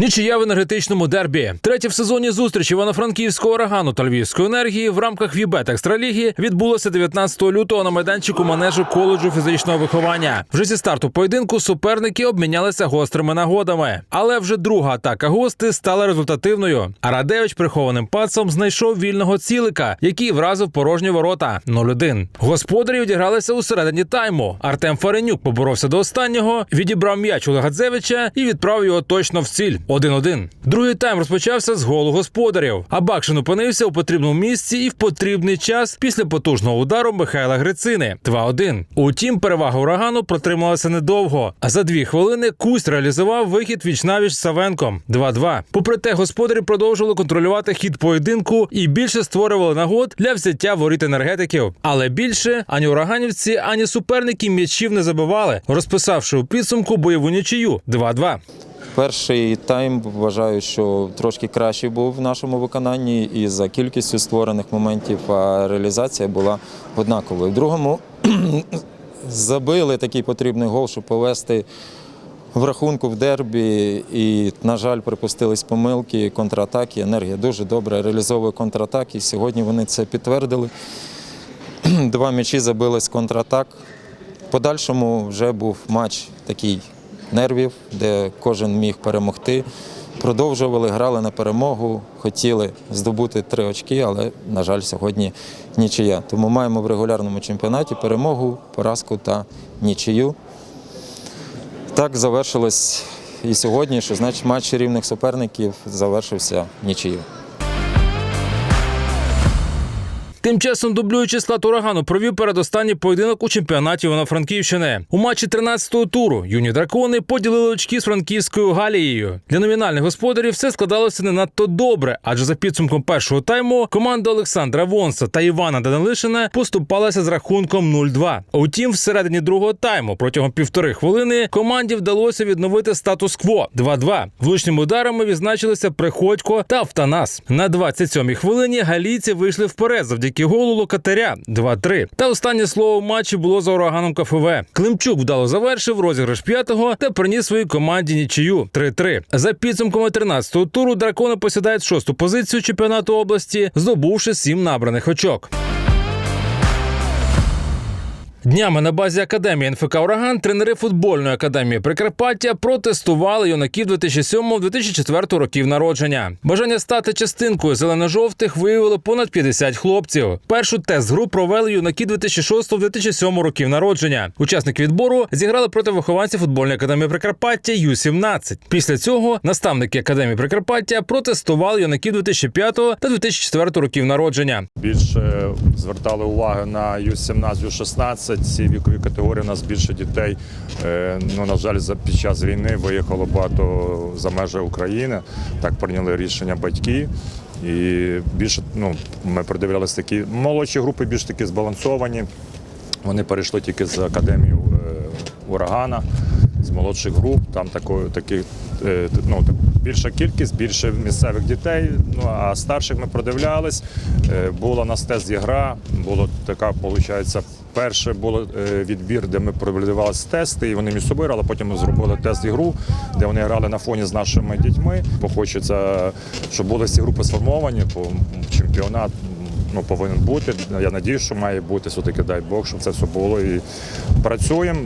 Нічия в енергетичному дербі. Третя в сезоні зустріч Івано-Франківського урагану та Львівської енергії в рамках Вібет Екстраліги відбулося 19 лютого на майданчику манежу коледжу фізичного виховання. Вже зі старту поєдинку суперники обмінялися гострими нагодами. Але вже друга атака гости стала результативною. А Радевич прихованим пацом знайшов вільного цілика, який вразив порожні ворота 0-1. Господарі відігралися у середині тайму. Артем Фаренюк поборовся до останнього, відібрав м'яч у Легадзевича і відправив його точно в ціль. 1-1. Другий тайм розпочався з голу господарів. А Бакшин опинився у потрібному місці і в потрібний час після потужного удару Михайла Грицини. 2-1. Утім, перевага урагану протрималася недовго. А за дві хвилини Кусть реалізував вихід вічнавіч Савенком. 2-2. Попри те, господарі продовжували контролювати хід поєдинку і більше створювали нагод для взяття воріт енергетиків. Але більше ані ураганівці, ані суперники м'ячів не забивали, розписавши у підсумку бойову нічию 2-2. Перший тайм вважаю, що трошки кращий був в нашому виконанні і за кількістю створених моментів, а реалізація була однаковою. В другому забили такий потрібний гол, щоб повести в рахунку в дербі. І, на жаль, припустились помилки, контратаки. Енергія дуже добре реалізовує контратаки. Сьогодні вони це підтвердили. Два м'ячі забили з контратак. В подальшому вже був матч такий нервів, де кожен міг перемогти. Продовжували, грали на перемогу, хотіли здобути три очки, але, на жаль, сьогодні нічия. Тому маємо в регулярному чемпіонаті перемогу, поразку та нічию. Так завершилось і сьогодні, що значить матч рівних суперників завершився нічию. Тим часом дублюючий склад урагану провів передостанній поєдинок у чемпіонаті Івано-Франківщини. У матчі 13-го туру юні дракони поділили очки з франківською галією. Для номінальних господарів все складалося не надто добре, адже за підсумком першого тайму команда Олександра Вонса та Івана Данилишина поступалася з рахунком 0-2. Утім, всередині другого тайму протягом півтори хвилини команді вдалося відновити статус-кво 2-2. Влучними ударами відзначилися Приходько та Автанас. На 27-й хвилині галійці вийшли вперед завдяки голу Локатаря 2-3. Та останнє слово в матчі було за ураганом КФВ. Климчук вдало завершив розіграш п'ятого та приніс своїй команді нічию 3-3. За підсумками 13-го туру дракони посідають шосту позицію чемпіонату області, здобувши сім набраних очок. Днями на базі академії НФК Ураган тренери футбольної академії Прикарпаття протестували юнаків 2007-2004 років народження. Бажання стати частинкою зелено-жовтих виявили понад 50 хлопців. Першу тест-гру провели юнаки 2006-2007 років народження. Учасники відбору зіграли проти вихованців футбольної академії Прикарпаття Ю-17. Після цього наставники академії Прикарпаття протестували юнаків 2005 та 2004 років народження. Більше звертали увагу на Ю-17, Ю-16. Ці вікові категорії у нас більше дітей. Е, Ну, на жаль, під час війни виїхало багато за межі України. Так прийняли рішення батьки. І більше ну, ми придивлялися такі молодші групи, більш такі збалансовані. Вони перейшли тільки з академії е, урагана, з молодших груп. Там такої, такі, е, ну, більша кількість, більше місцевих дітей. Ну а старших ми продивлялись. Була у нас тест гра, було така, виходить, перше було е, відбір, де ми продивлялися тести, і вони між собою грали. Потім ми зробили тест ігру, де вони грали на фоні з нашими дітьми. Бо хочеться, щоб були всі групи сформовані, бо чемпіонат ну, повинен бути. Я надію, що має бути все-таки, дай Бог, щоб це все було. І працюємо,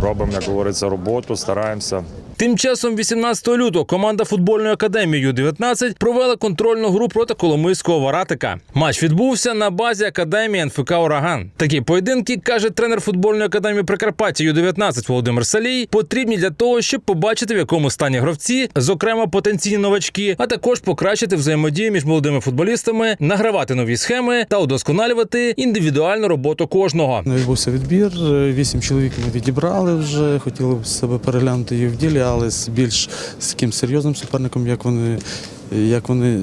робимо, як говориться, роботу, стараємося. Тим часом, 18 лютого, команда футбольної академії Ю-19 провела контрольну гру проти Коломийського Варатика. Матч відбувся на базі академії НФК Ураган. Такі поєдинки, каже тренер футбольної академії Прикарпаття Ю-19 Володимир Салій, потрібні для того, щоб побачити, в якому стані гравці, зокрема потенційні новачки, а також покращити взаємодію між молодими футболістами, награвати нові схеми та удосконалювати індивідуальну роботу кожного. Відбувся відбір. Вісім чоловік ми відібрали вже. Хотіли б себе переглянути їх в ділі, але з більш з таким серйозним суперником, як вони. Як вони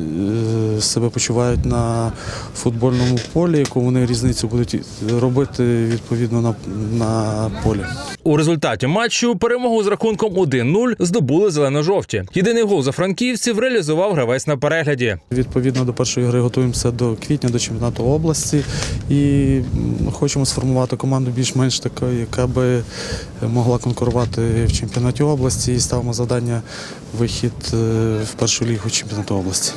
е, себе почувають на футбольному полі, яку вони різницю будуть робити відповідно на, на полі. У результаті матчу перемогу з рахунком 1-0 здобули зелено-жовті. Єдиний гол за франківців реалізував гравець на перегляді. Відповідно до першої гри готуємося до квітня, до чемпіонату області і хочемо сформувати команду більш-менш такою, яка би могла конкурувати в чемпіонаті області. І ставимо завдання вихід е, в першу лігу чемпіонату області.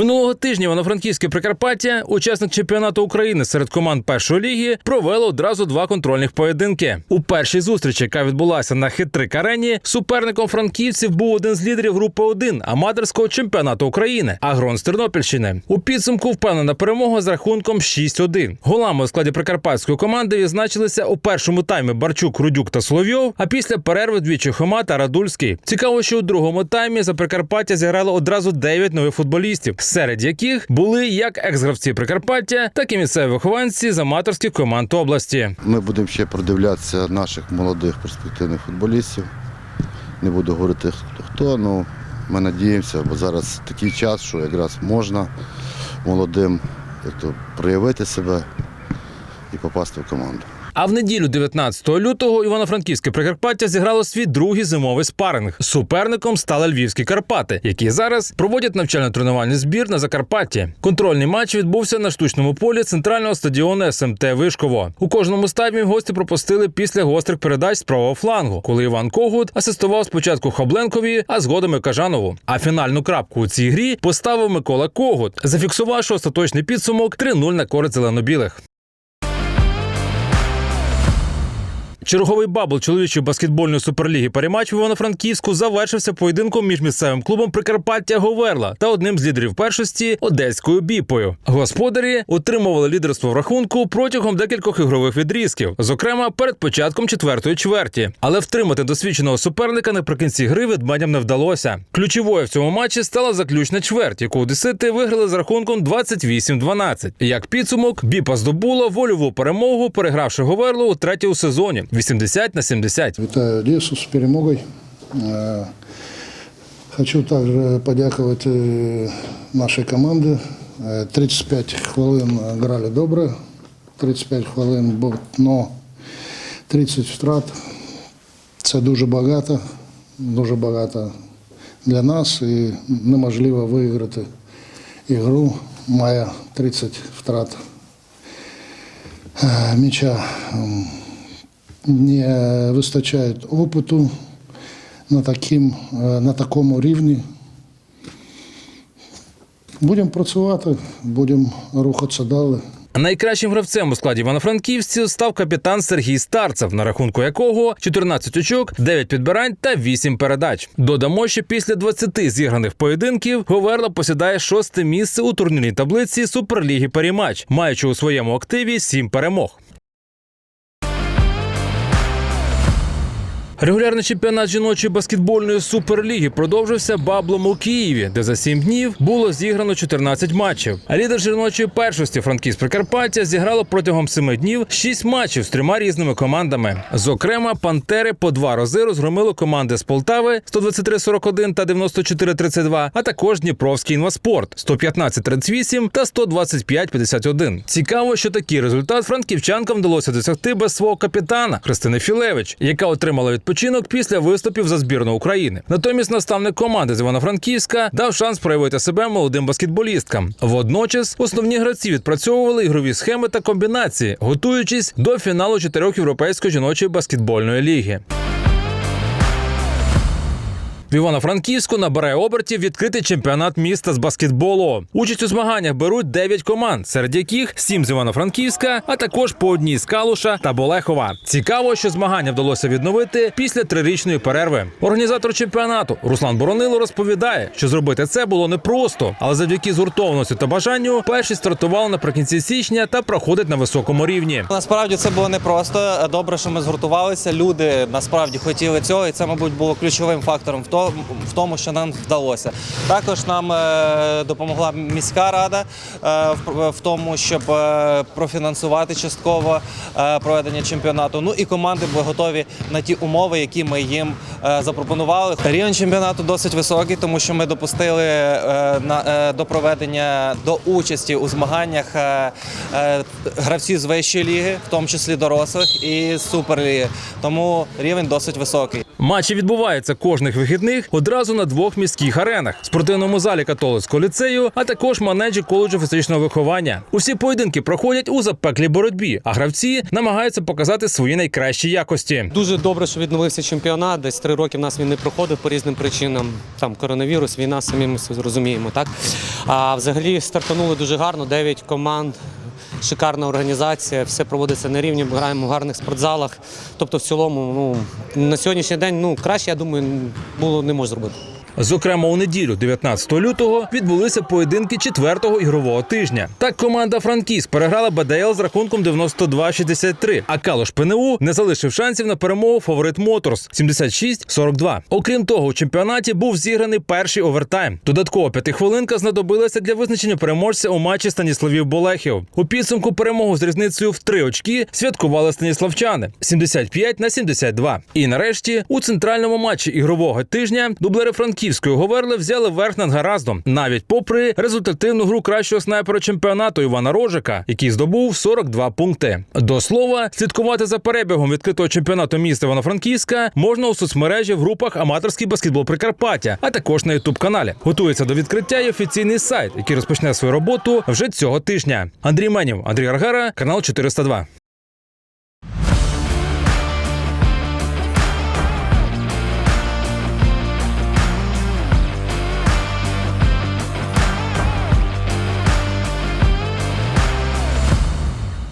Минулого тижня Івано-Франківське Прикарпаття, учасник чемпіонату України серед команд першої ліги, провело одразу два контрольних поєдинки. У першій зустрічі, яка відбулася на хитрик арені, суперником франківців був один з лідерів групи 1 аматорського чемпіонату України Агрон з Тернопільщини. У підсумку впевнена перемога з рахунком 6-1. Голами у складі прикарпатської команди відзначилися у першому таймі Барчук, Рудюк та Соловйов. А після перерви двічі Хома та Радульський. Цікаво, що у другому таймі за Прикарпаття зіграло одразу 9 нових футболістів, серед яких були як екс-гравці Прикарпаття, так і місцеві вихованці з аматорських команд області. Ми будемо ще продивлятися наших молодих перспективних футболістів. Не буду говорити хто хто, ну ми надіємося, бо зараз такий час, що якраз можна молодим проявити себе і попасти в команду. А в неділю, 19 лютого, Івано-Франківське Прикарпаття зіграло свій другий зимовий спаринг. Суперником стали львівські Карпати, які зараз проводять навчально-тренувальний збір на Закарпатті. Контрольний матч відбувся на штучному полі центрального стадіону СМТ Вишково. У кожному стадії гості пропустили після гострих передач з правого флангу, коли Іван Когут асистував спочатку Хабленкові, а згодом і Кажанову. А фінальну крапку у цій грі поставив Микола Когут, зафіксувавши остаточний підсумок 3-0 на користь зелено-білих. Черговий бабл чоловічої баскетбольної суперліги перемач в Івано-Франківську завершився поєдинком між місцевим клубом Прикарпаття Говерла та одним з лідерів першості одеською біпою. Господарі отримували лідерство в рахунку протягом декількох ігрових відрізків, зокрема перед початком четвертої чверті. Але втримати досвідченого суперника наприкінці гри ведмедям не вдалося. Ключовою в цьому матчі стала заключна чверть, яку одесити виграли з рахунком 28-12. Як підсумок, біпа здобула вольову перемогу, перегравши Говерлу у третій сезоні 80 на 70. Вітаю Одесу з перемогою. Е, Хочу також подякувати е, нашій команді. Е, 35 хвилин грали добре, 35 хвилин був дно, 30 втрат. Це дуже багато, дуже багато для нас і неможливо виграти ігру. Має 30 втрат м'яча. Не вистачає опиту на, таким, е, на такому рівні. Будемо працювати, будемо рухатися далі. Найкращим гравцем у складі івано-франківців став капітан Сергій Старцев, на рахунку якого 14 очок, 9 підбирань та 8 передач. Додамо, що після 20 зіграних поєдинків Говерла посідає шосте місце у турнірній таблиці Суперліги Перемач, маючи у своєму активі 7 перемог. Регулярний чемпіонат жіночої баскетбольної суперліги продовжився баблом у Києві, де за сім днів було зіграно 14 матчів. А лідер жіночої першості Франківськ Прикарпаття зіграло протягом семи днів 6 матчів з трьома різними командами. Зокрема, пантери по два рази розгромили команди з Полтави 123-41 та 94-32, а також Дніпровський інваспорт 115-38 та 125-51. Цікаво, що такий результат франківчанкам вдалося досягти без свого капітана Христини Філевич, яка отримала відпочинок після виступів за збірну України. Натомість наставник команди з Івано-Франківська дав шанс проявити себе молодим баскетболісткам. Водночас основні гравці відпрацьовували ігрові схеми та комбінації, готуючись до фіналу чотирьох європейської жіночої баскетбольної ліги. В Івано-Франківську набирає обертів відкритий чемпіонат міста з баскетболу. Участь у змаганнях беруть 9 команд, серед яких 7 з Івано-Франківська, а також по одній з Калуша та Болехова. Цікаво, що змагання вдалося відновити після трирічної перерви. Організатор чемпіонату Руслан Боронило розповідає, що зробити це було непросто, але завдяки згуртованості та бажанню перші стартували наприкінці січня та проходить на високому рівні. Насправді це було непросто. Добре, що ми згуртувалися. Люди насправді хотіли цього, і це, мабуть, було ключовим фактором в тому, в тому що нам вдалося. Також нам е, допомогла міська рада е, в, тому, щоб е, профінансувати частково проведення чемпіонату. Ну і команди були готові на ті умови, які ми їм запропонували. Рівень чемпіонату досить високий, тому що ми допустили до проведення до участі у змаганнях гравців з вищої ліги, в тому числі дорослих і суперліги. Тому рівень досить високий. Матчі відбуваються кожних вихідних них одразу на двох міських аренах спортивному залі католицького ліцею, а також манежі коледжу фізичного виховання. Усі поєдинки проходять у запеклій боротьбі, а гравці намагаються показати свої найкращі якості. Дуже добре, що відновився чемпіонат. Десь три роки в нас він не проходив по різним причинам. Там коронавірус, війна, самі ми розуміємо. Так а взагалі стартанули дуже гарно. Дев'ять команд. Шикарна організація, все проводиться на рівні, граємо в гарних спортзалах. Тобто, в цілому, ну на сьогоднішній день ну краще, я думаю, було не може зробити. Зокрема, у неділю, 19 лютого, відбулися поєдинки четвертого ігрового тижня. Так команда Франківськ переграла БДЛ з рахунком 92-63, а Калош ПНУ не залишив шансів на перемогу фаворит Моторс 76-42. Окрім того, у чемпіонаті був зіграний перший овертайм. Додаткова п'ятихвилинка знадобилася для визначення переможця у матчі Станіславів Болехів. У підсумку перемогу з різницею в три очки святкували станіславчани 75 на 72. І нарешті у центральному матчі ігрового тижня дублери Франківської Говерли взяли верх над Гараздом, навіть попри результативну гру кращого снайпера чемпіонату Івана Рожика, який здобув 42 пункти. До слова, слідкувати за перебігом відкритого чемпіонату міста Івано-Франківська можна у соцмережі в групах Аматорський баскетбол Прикарпаття, а також на Ютуб каналі. Готується до відкриття і офіційний сайт, який розпочне свою роботу вже цього тижня. Андрій Менів, Андрій Аргара, канал 402.